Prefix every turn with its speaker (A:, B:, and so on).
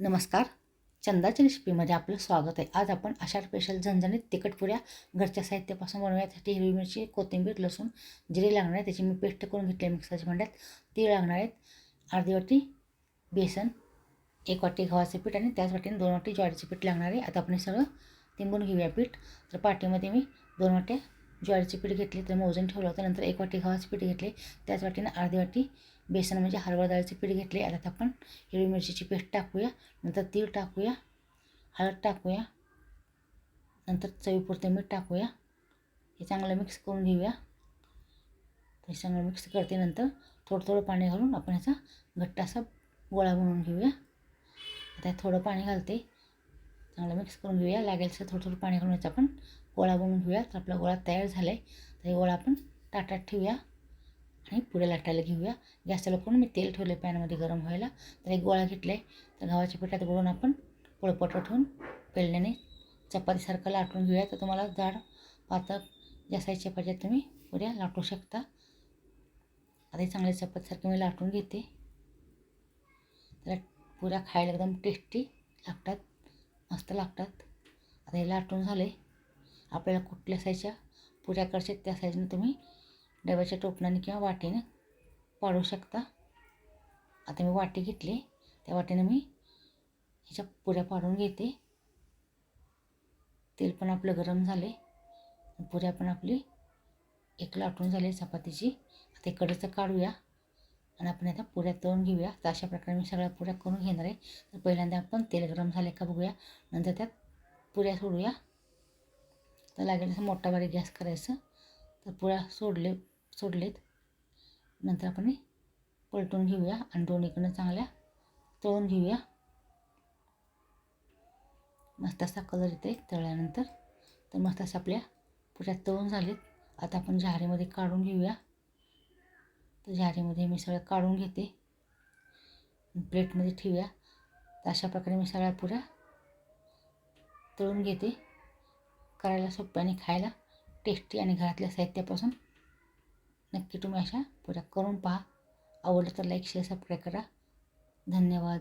A: नमस्कार. चंदाच्या रेसिपीमध्ये आपलं स्वागत आहे. आज आपण अशा स्पेशल झणझणीत तिखट पुऱ्या घरच्या साहित्यापासून बनवण्यासाठी हिरवी मिरची कोथिंबीर लसूण जिरे लागणार आहे त्याची मी पेस्ट करून घेतली आहे मिक्सरच्या भांड्यात. ती लागणार आहेत अर्धी वाटी बेसन एक वाटी गव्हाचे पीठ आणि त्याच वाटीने दोन वाटी ज्वारीचे पीठ लागणार आहे. आता आपण हे सगळं तिंबून घेऊया पीठ. तर पाटीमध्ये मी दोन वाट्या ज्वारीचे पीठ घेतले तर मोजून ठेवलं होतं. नंतर एक वाटी गव्हाचे पीठ घेतले. त्याच वाटीनं अर्धी वाटी बेसन म्हणजे हरभरा डाळीचे पीठ घेतले. आता आपण हिरवी मिरचीची पेस्ट टाकूया. नंतर तीळ टाकूया. हळद टाकूया. नंतर चवीपुरते मीठ टाकूया. हे चांगलं मिक्स करून घेऊया. हे चांगलं मिक्स करते. नंतर थोडं थोडं पाणी घालून आपण ह्याचा घट्ट असा गोळा बनवून घेऊया. आता थोडं पाणी घालते. चांगलं मिक्स करून घेऊया. लागेल तर थोडं थोडं पाणी घालूनच आपण. गोळा बनवून घेऊया. तर आपला गोळा तयार झाला आहे तर हे गोळा आपण ताटात ठेवूया आणि पुढे लाटायला घेऊया. गॅसला करून मी तेल ठेवले पॅनमध्ये गरम व्हायला. तर एक गोळा घेतला आहे तर गव्हाच्या पिठात गोळून आपण पोळपट ठेवून पेलण्याने चपातीसारखं लाटून घेऊया. तर तुम्हाला जाड पातळ ज्या साईजच्या पाहिजे तुम्ही पुऱ्या लाटू शकता. आता चांगल्या चपातीसारखं मी लाटून घेते. तर पुऱ्या खायला एकदम टेस्टी लागतात. मस्त लागतात. आता हे लाटून झाले. आपल्याला कुठल्या साईजच्या पुऱ्या करशात त्या साईजनं तुम्ही डब्याच्या टोपणाने किंवा वाटेनं पाडू शकता. आता मी वाटी घेतली. त्या वाटेनं मी ह्याच्या पुऱ्या पाडून घेते. तेल पण आपलं गरम झाले. पुऱ्या पण आपली एक लाटून झाली चपातीची. आता इकडचं काढूया. आणि आपण आता पुऱ्या तळून घेऊया. तर अशा प्रकारे मी सगळ्या पुऱ्या करून घेणार आहे. तर पहिल्यांदा आपण तेल गरम झाले का बघूया. नंतर त्यात पुऱ्या सोडूया. तर लागेल असं मोठा बारीक गॅस करायचं. तर पुऱ्या सोडले सोडलेत. नंतर आपण पलटून घेऊया आणि दोन्हीकडनं चांगल्या तळून घेऊया. मस्त असा कलर येते तळल्यानंतर. तर मस्त असं आपल्या पुऱ्या तळून झालेत. आता आपण झारीमध्ये काढून घेऊया. तर झारीमध्ये मी सगळं काढून घेते. प्लेटमध्ये ठेवूया. तर अशा प्रकारे मी सगळ्या पुऱ्या तळून घेते. करायला सोप्या आणि खायला टेस्टी आणि घरातल्या साहित्यापासून नक्की तुम्ही अशा पुऱ्या करून पहा. आवडलं तर लाईक शेअर सबस्क्राईब करा. धन्यवाद.